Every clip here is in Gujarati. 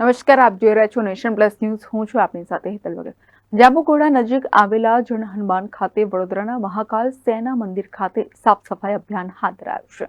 નમસ્કાર, આપ જોઈ રહ્યા છો નેશન પ્લસ ન્યૂઝ. હું છું આપની સાથે હેતલ વગર. જાંબુઘોડા નજીક આવેલા જણ હનુમાન ખાતે વડોદરાના મહાકાલ સેના મંદિર ખાતે સાફ સફાઈ અભિયાન હાથ ધરાયું છે.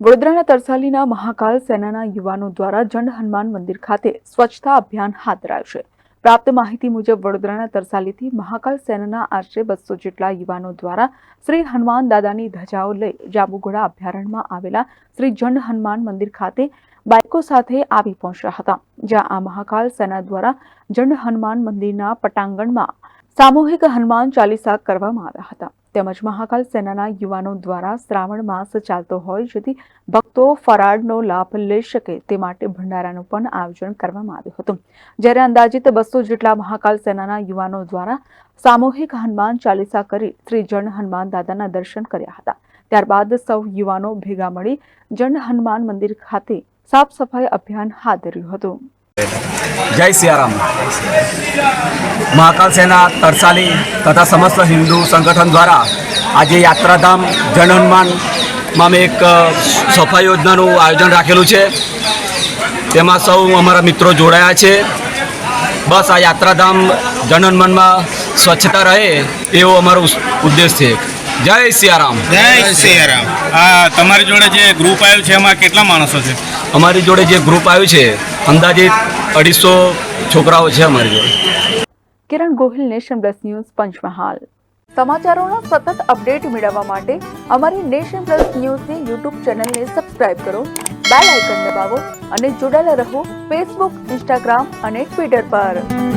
વડોદરાના તરસાલીના મહાકાલ સેનાના યુવાનો દ્વારા જન હનુમાન મંદિર ખાતે સ્વચ્છતા અભિયાન હાથ ધરાયું છે. પ્રાપ્ત માહિતી મુજબ, વડોદરાના તરસાલીથી મહાકાલ સેનાના આશરે બસો જેટલા યુવાનો દ્વારા શ્રી હનુમાન દાદાની ધજાઓ લઈ જાંબુઘોડા અભયારણ્યમાં આવેલા શ્રી જન હનુમાન મંદિર ખાતે બાઇકો સાથે આવી પહોંચ્યા હતા, જ્યાં આ મહાકાલ સેના દ્વારા જન હનુમાન મંદિરના પટાંગણમાં સામૂહિક હનુમાન ચાલીસા કરવામાં આવ્યા હતા. તેમજ મહાકાલ સેનાના યુવાનો દ્વારા શ્રાવણ માસ ચાલતો હોય જેથી ભક્તો ફરાળનો લાભ લઈ શકે તે માટે ભંડારાનું પણ આયોજન કરવામાં આવ્યું હતું. જ્યારે અંદાજિત બસો જેટલા મહાકાલ સેનાના યુવાનો દ્વારા સામૂહિક હનુમાન ચાલીસા કરી શ્રી જન હનુમાન દાદાના દર્શન કર્યા હતા. ત્યારબાદ સૌ યુવાનો ભેગા મળી જન હનુમાન મંદિર ખાતે સાફ સફાઈ અભિયાન હાથ ધર્યું હતું. જય સિયારામ. મહાકાલ સેના તરસાલી તથા સમસ્ત હિન્દુ સંગઠન દ્વારા આજે યાત્રાધામ જન હનુમાનમાં અમે એક સફાઈ યોજનાનું આયોજન રાખેલું છે. તેમાં સૌ અમારા મિત્રો જોડાયા છે. બસ આ યાત્રાધામ જનહનુમાનમાં સ્વચ્છતા રહે એવો અમારો ઉદ્દેશ છે. જય સિયારામ. જય સિયારામ. આ તમારી જોડે જે ગ્રુપ આવ્યું છે એમાં કેટલા માણસો છે? અમારી જોડે જે ગ્રુપ આવ્યું છે અંદાજિત અઢીસો છોકરાઓ છે અમારી જોડે. Kiran Gohil nation plus news Panchmahal. સમાચારોનો સતત અપડેટ મેળવવા માટે અમારી નેશન પ્લસ ન્યૂઝની યુટ્યુબ ચેનલને સબસ્ક્રાઇબ કરો બેલ આઇકન દબાવો અને જોડાયેલા રહો ફેસબુક ઇન્સ્ટાગ્રામ અને ટ્વિટર પર.